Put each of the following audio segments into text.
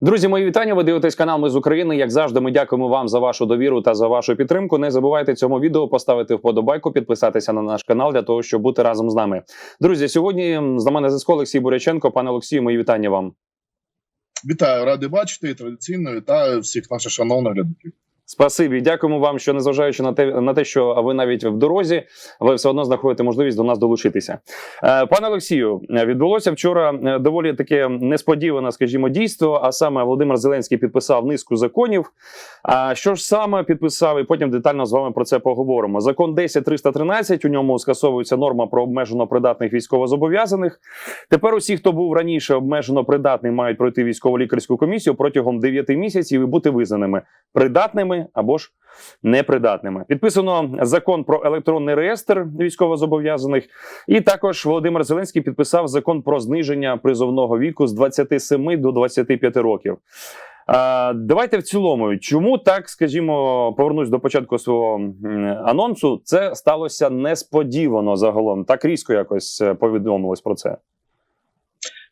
Друзі, мої вітання. Ви дивитесь канал Ми з України. Як завжди, ми дякуємо вам за вашу довіру та за вашу підтримку. Не забувайте цьому відео поставити вподобайку, підписатися на наш канал для того, щоб бути разом з нами. Друзі, сьогодні з мене зв'язку Олексій Буряченко. Пане Олексію, мої вітання вам. Вітаю, радий бачити традиційно вітаю всіх наших шановних глядачів. Спасибі, дякуємо вам, що незважаючи на те, на те, що ви навіть в дорозі, ви все одно знаходите можливість до нас долучитися. Е, Пане Олексію, відбулося вчора е, доволі таке несподіване, скажімо, дійство. А саме Володимир Зеленський підписав низку законів. А що ж саме підписав, і потім детально з вами про це поговоримо. Закон 10313, у ньому скасовується норма про обмежено придатних військовозобов'язаних. Тепер усі, хто був раніше обмежено придатний, мають пройти військово-лікарську комісію протягом 9 місяців і бути визнаними придатними або ж непридатними. Підписано закон про електронний реєстр військовозобов'язаних, і також Володимир Зеленський підписав закон про зниження призовного віку з 27 до 25 років. Давайте в цілому, чому так, скажімо, повернусь до початку свого анонсу. Це сталося несподівано загалом. Так різко якось е, повідомилось про це.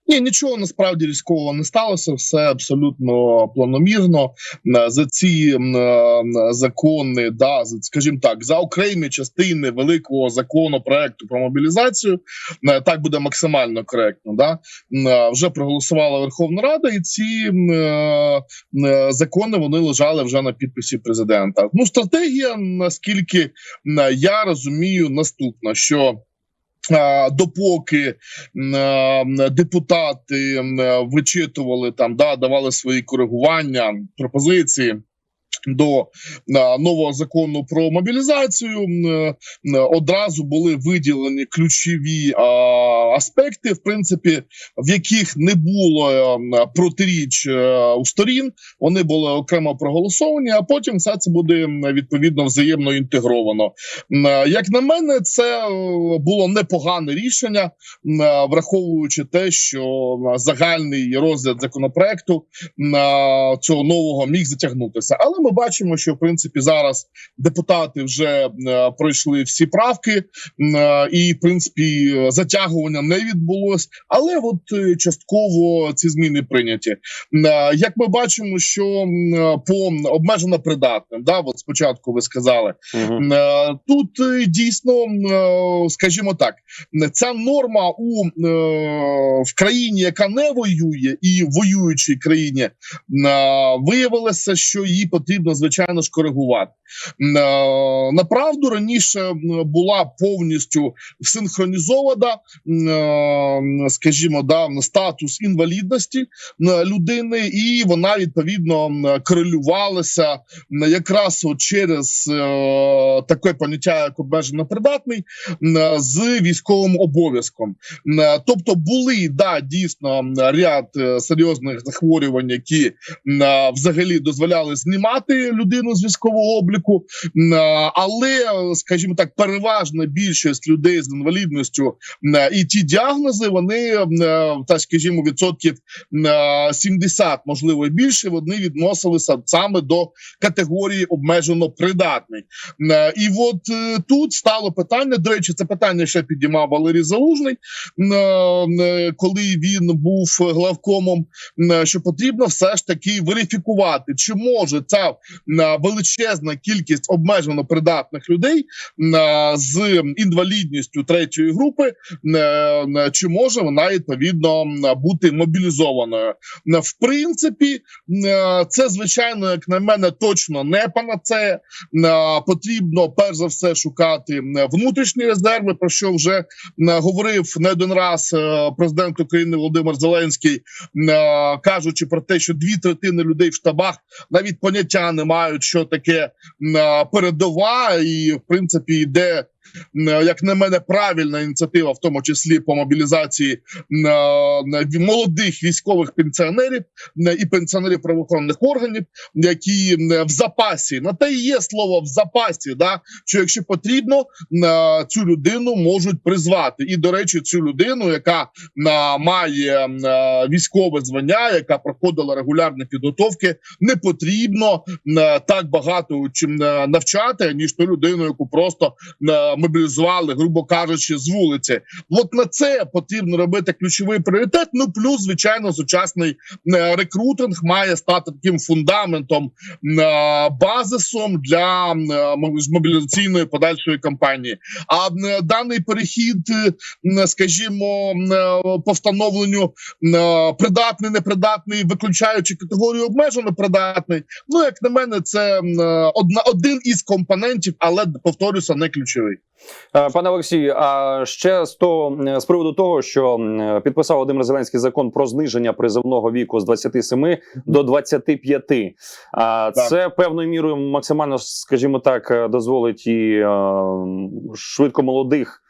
Ні, нічого насправді різкового не сталося. Все абсолютно планомірно. Е, За ці е, закони, да, скажімо так, за окремі частини великого закону проекту про мобілізацію, е, так буде максимально коректно. Да, вже проголосувала Верховна Рада, і ці закони вони лежали вже на підписі президента. Ну, стратегія, наскільки я розумію, наступна: що допоки депутати вичитували там, да, давали свої коригування, пропозиції. До е, нового закону про мобілізацію м, е, одразу були виділені ключові аспекти, в принципі, в яких не було е, протиріч е, у сторін. Вони були окремо проголосовані, а потім все це буде відповідно взаємно інтегровано. Е, Як на мене, це е, було непогане рішення, е, враховуючи те, що е, загальний розгляд законопроекту е, цього нового міг затягнутися. Але ми бачимо, що в принципі зараз депутати вже е, пройшли всі правки, е, і в принципі затягування не відбулось. Але от е, частково ці зміни прийняті. Як ми бачимо, що по обмежено придатним, да, от спочатку ви сказали. Е, Тут дійсно, скажімо так, ця норма у в країні, яка не воює, і в воюючій країні виявилося, що її потрібно звичайно ж коригувати. Е, Направду раніше була повністю синхронізована, е, скажімо, да, статус інвалідності людини, і вона відповідно корелювалася якраз через е, таке поняття, як обмежено придатний, з військовим обов'язком. Тобто були да дійсно ряд серйозних захворювань, які взагалі дозволяли знімати людину з військового обліку, але, е, скажімо так, переважна більшість людей з інвалідністю і ті діагнози, вони м, так скажімо, відсотків м, 70, можливо, і більше, вони відносилися саме до категорії обмежено придатний. Е, І от е, тут стало питання. До речі, це питання ще підіймав Валерій Залужний, е, коли він був главкомом. Що потрібно все ж таки верифікувати, чи може ця м, величезна кількість обмежено придатних людей з інвалідністю третьої групи, е, чи може вона відповідно бути мобілізованою. В принципі, е, це звичайно, як на мене, точно не панацея. Е, Потрібно перш за все шукати внутрішні резерви, про що вже говорив не один раз е, президент України Володимир Зеленський, е, кажучи про те, що дві третини людей в штабах навіть поняття не мають, що таке передова, і в принципі йде. М, Як на мене, правильна ініціатива, в тому числі по мобілізації е, молодих військових пенсіонерів і пенсіонерів правоохоронних органів, які в запасі на те і є слово в запасі, да що якщо потрібно, м, цю людину можуть призвати. І до речі, цю людину, яка має військове звання, яка проходила регулярні підготовки, не потрібно так багато чим е, навчати, ніж ту людину, яку просто мобілізували, грубо кажучи, з вулиці. От на це потрібно робити ключовий пріоритет. Ну плюс, звичайно, сучасний е, рекрутинг має стати таким фундаментом, е, базисом для е, мобілізаційної подальшої кампанії. А даний перехід, скажімо, м, по встановленню е, придатний, непридатний, виключаючи категорію обмежено придатний. Ну як на мене, це одна один із компонентів, але повторюся, не ключовий. Е, Пане Олексію, а ще з того з приводу того, що підписав Володимир Зеленський закон про зниження призовного віку з 27 до 25. А Так. це певною мірою максимально, скажімо так, е, дозволить і е, швидко молодих.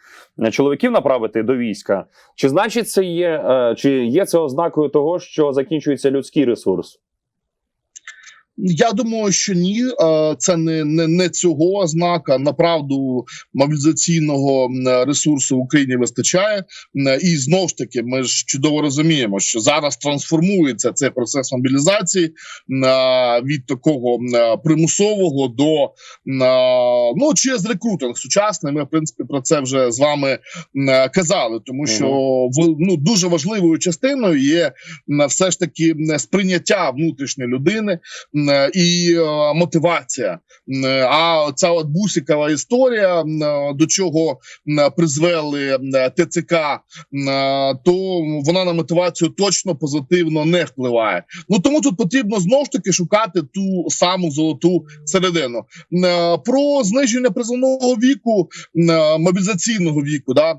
е, Чоловіків направити до війська, чи значить це є, е, чи є це ознакою того, що закінчується людський ресурс? Я думаю, що ні, Е, це не, не, не цього ознака. Направду мобілізаційного ресурсу в Україні вистачає. І знову ж таки, ми ж чудово розуміємо, що зараз трансформується цей процес мобілізації е, від такого примусового до е, ну через рекрутинг сучасний. Ми в принципі про це вже з вами казали, тому що ну дуже важливою частиною є все ж таки сприйняття внутрішньої людини і е, мотивація. А ця от бусикова історія, до чого призвели ТЦК, то вона на мотивацію точно позитивно не впливає. Ну тому тут потрібно знову ж таки шукати ту саму золоту середину. Е, Про зниження призовного віку, е, мобілізаційного віку, да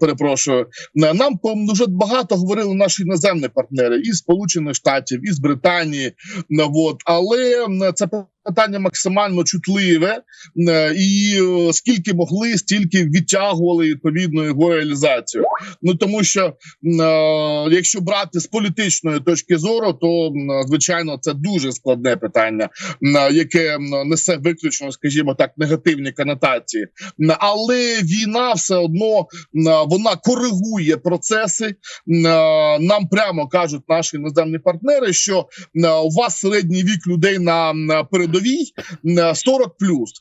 перепрошую. Нам дуже багато говорили наші іноземні партнери із Сполучених Штатів, із Британії. От. Але це питання максимально чутливе, і е, скільки могли, стільки відтягували відповідно його реалізацію. Ну тому що е, якщо брати з політичної точки зору, то звичайно це дуже складне питання, яке несе виключно, скажімо так, негативні конотації. Але війна все одно вона коригує процеси. Е, Нам прямо кажуть наші іноземні партнери, що е, у вас середній вік людей на передовій е, 40 плюс.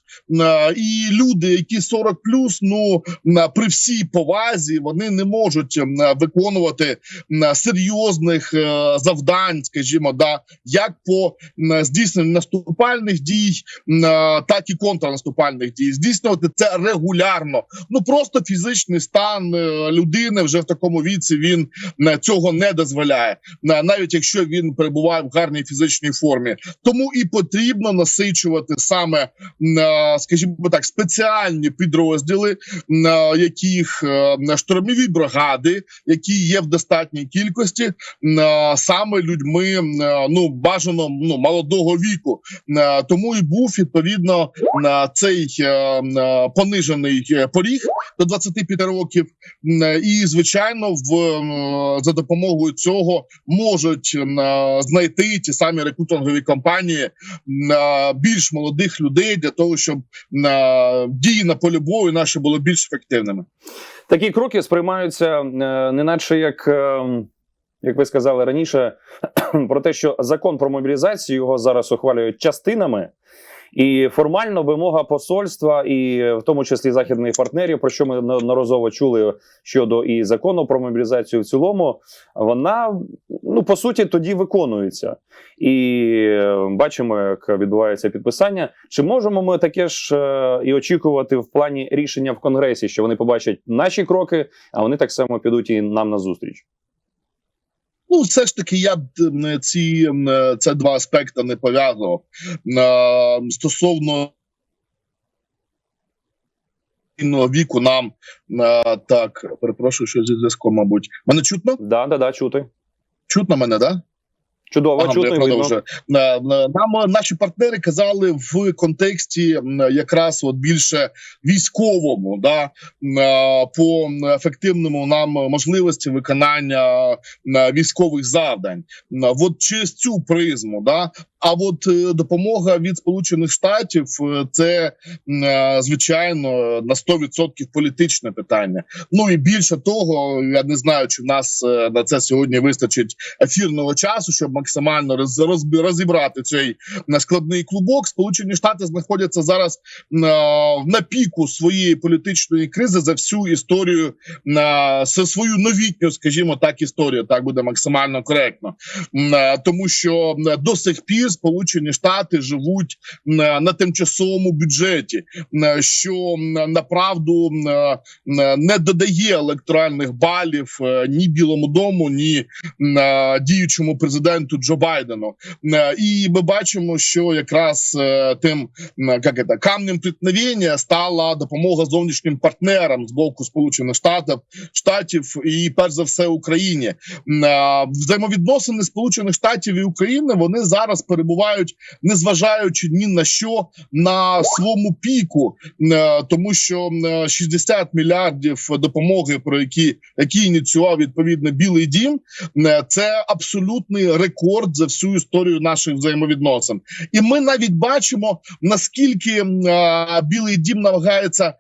І люди, які 40 плюс, ну при всій повазі, вони не можуть е, виконувати серйозних е, завдань, скажімо, да, як по здійсненню наступальних дій, так і контрнаступальних дій. Здійснювати це регулярно. Ну просто фізичний стан е, людини вже в такому віці він цього не дозволяє, навіть якщо він перебуває в гарній фізичній формі. Тому і потрібно насичувати саме, е, скажімо так, спеціальні підрозділи, е, яких е, штурмові бригади, які є в достатній кількості, саме людьми ну бажано ну молодого віку. Тому і був відповідно на цей понижений поріг до 25 років. І звичайно, в за допомогою цього можуть знайти ті самі рекрутингові компанії більш молодих людей для того, щоб дії на полі бою наші були більш ефективними. Такі кроки сприймаються е, неначе як, е, як ви сказали раніше, про те, що закон про мобілізацію його зараз ухвалюють частинами. І формально вимога посольства, і в тому числі західних партнерів, про що ми неодноразово чули щодо і закону про мобілізацію в цілому, вона ну по суті тоді виконується. І е, бачимо, як відбувається підписання. Чи можемо ми таке ж е, і очікувати в плані рішення в конгресі, що вони побачать наші кроки, а вони так само підуть і нам на зустріч? Ну, все ж таки, я б ці це два аспекти не пов'язував Е, стосовно віку. Нам е, так перепрошую, що зі зв'язком, мабуть, мене чутно? Да, да, да, чути. Чутно мене, да? Чудово, Ага, чутно видно. Нам е, наші партнери казали в контексті якраз от більше військовому, да е, по ефективному нам можливості виконання е, військових завдань. От через цю призму, да. А от допомога від Сполучених Штатів це звичайно на 100% політичне питання. Ну і більше того, я не знаю, чи в нас на це сьогодні вистачить ефірного часу, щоб максимально роз, розібрати цей складний клубок. Сполучені Штати знаходяться зараз на піку своєї політичної кризи за всю історію на свою новітню, скажімо так, історію. Так буде максимально коректно, е, тому що до сих пір Сполучені Штати живуть на, тимчасовому бюджеті, е, що направду е, не додає електоральних балів ні Білому дому, ні діючому президенту Джо Байдену. Е, І ми бачимо, що якраз е, тим як це, камнем преткновення стала допомога зовнішнім партнерам з боку Сполучених Штатів штатів і перш за все Україні. Е, Взаємовідносини Сполучених Штатів і України вони зараз перебувають, незважаючи ні на що на своєму піку, тому що е, 60 мільярдів допомоги, про які які ініціював відповідно Білий Дім, це абсолютний рекорд за всю історію наших взаємовідносин. І ми навіть бачимо наскільки е, Білий Дім намагається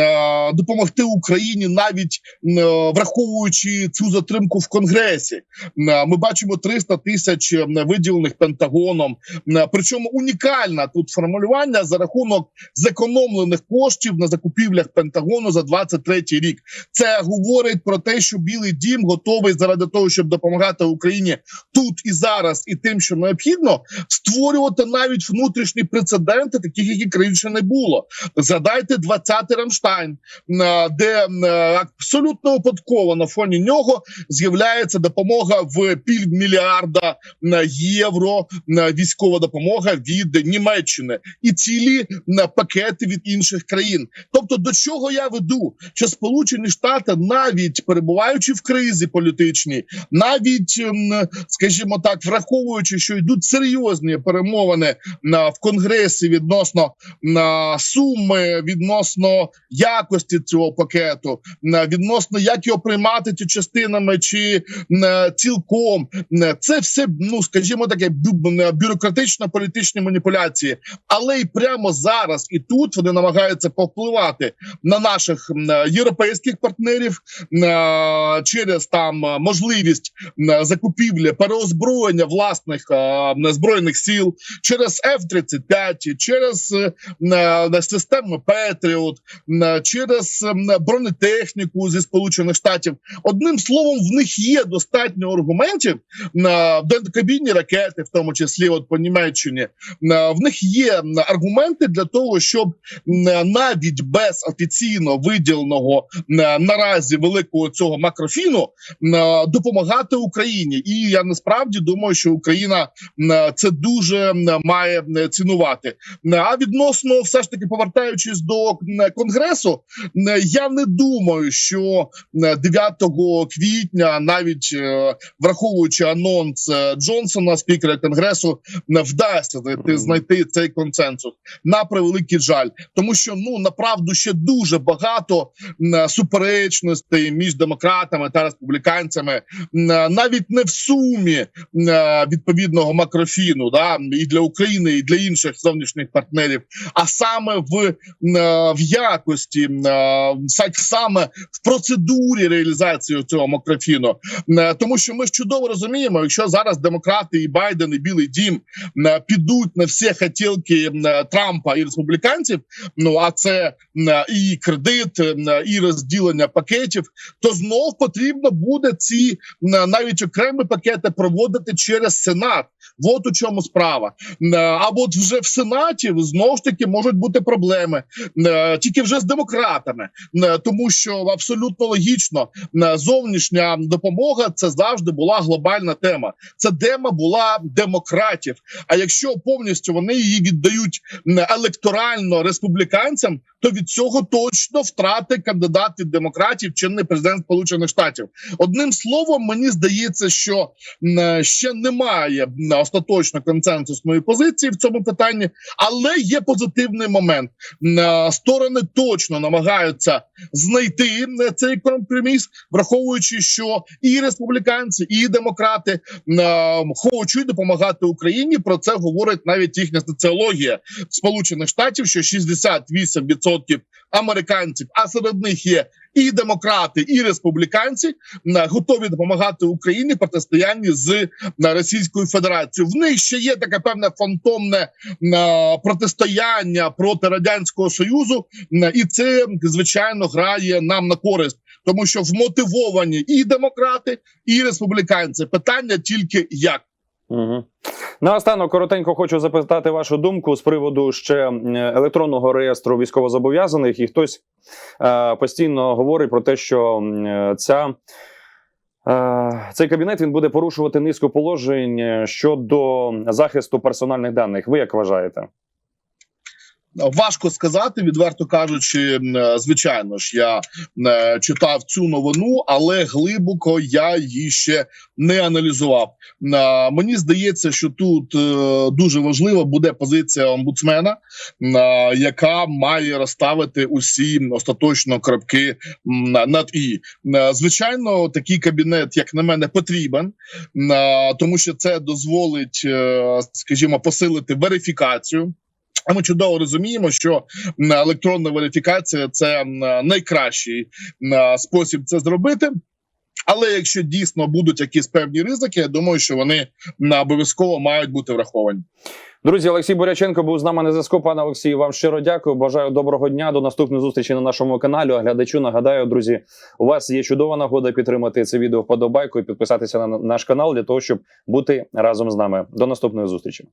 е, допомогти Україні, навіть е, враховуючи цю затримку в Конгресі. Е, Ми бачимо 300 тисяч виділених Пентагоном. Е, Причому унікальне тут формулювання за рахунок зекономлених коштів на закупівлях Пентагону за 23 рік. Це говорить про те, що Білий Дім готовий заради того, щоб допомагати Україні тут і зараз, і тим, що необхідно, створювати навіть внутрішні прецеденти, таких яких раніше не було. Згадайте 20-й Рамштайн, е, де е, абсолютно випадково на фоні нього з'являється допомога в півмільярда е, євро, е, військова допомога від Німеччини і цілі е, пакети від інших країн. Тобто, до чого я веду, що Сполучені Штати, навіть перебуваючи в кризі політичній, навіть, ем, скажімо так, враховуючи, що йдуть серйозні перемовини на в конгресі відносно суми, відносно якості цього пакету, на відносно як його приймати чи частинами, чи цілком, це все ну скажімо таке бю- бюрократично політичні маніпуляції, але й прямо зараз і тут вони намагаються повпливати на наших європейських партнерів через там можливість закупівлі переозброєння власних е, збройних сил через F-35, через е, м, системи Петріот, м, через м, бронетехніку зі сполучених штатів. Одним словом, в них є достатньо аргументів на кабінні ракети, в тому числі от по Німеччині. Е, В них є аргументи для того, щоб навіть без офіційно виділеного наразі великого цього макрофіну допомагати Україні. І я насправді думаю, що Україна це дуже має цінувати. А відносно, все ж таки, повертаючись до конгресу, я не думаю, що м, 9 квітня, навіть е, враховуючи анонс е, Джонсона, спікера конгресу, не вдасться знайти, цей консенсус. На превеликий жаль, тому що ну направду ще дуже багато суперечностей між демократами та республіканцями, навіть не в сумі відповідного макрофіну, да і для України, і для інших зовнішніх партнерів, а саме в, в якості, саме в процедурі реалізації цього макрофіну. Е, Тому що ми чудово розуміємо, якщо зараз демократи і Байден і Білий Дім е, підуть на всі хотілки е, Трампа і республіканців. Ну а це е, і кредит, е, і розділення пакетів, то знов потрібно буде ці е, навіть окремі пакети проводити через Сенат. От у чому справа. Е, А от вже в Сенаті знову ж таки можуть бути проблеми е, тільки вже з демократами, Е, тому що абсолютно логічно зовнішня допомога це завжди була глобальна тема. Це тема була демократів. А якщо повністю вони її віддають електорально республіканцям, то від цього точно втрати кандидат від демократів чинний президент Сполучених Штатів. Одним словом, мені здається, що ще немає остаточно консенсусної позиції в цьому питанні, але є позитивний момент. Е, Сторони точно намагаються знайти е, цей компроміс, враховуючи, що і республіканці, і демократи е, хочуть допомагати Україні. Про це говорить навіть їхня соціологія Сполучених Штатів, що 68% американців, а серед них є і демократи, і республіканці, готові допомагати Україні протистоянні з Російською Федерацією. В них ще є таке певне фантомне протистояння проти радянського союзу, і це звичайно грає нам на користь, тому що вмотивовані і демократи, і республіканці. Питання тільки як. Угу. Наостанок коротенько хочу запитати вашу думку з приводу ще електронного реєстру військовозобов'язаних, і хтось е, постійно говорить про те, що е, ця. е, Цей кабінет він буде порушувати низку положень е, щодо захисту персональних даних. Ви як вважаєте? Важко сказати, відверто кажучи, е, звичайно ж, я е, читав цю новину, але глибоко я її ще не аналізував. Е, Мені здається, що тут дуже важлива буде позиція омбудсмена, яка має розставити усі остаточно крапки над і. Звичайно, такий кабінет, як на мене, потрібен, тому що це дозволить, скажімо, посилити верифікацію. А ми чудово розуміємо, що електронна верифікація це найкращий спосіб це зробити. Але якщо дійсно будуть якісь певні ризики, я думаю, що вони обов'язково мають бути враховані. Друзі, Олексій Буряченко був з нами на зв'язку. Пане Олексію, вам щиро дякую. Бажаю доброго дня. До наступної зустрічі на нашому каналі. А глядачу нагадаю, друзі, у вас є чудова нагода підтримати це відео вподобайку і підписатися на наш канал для того, щоб бути разом з нами. До наступної зустрічі.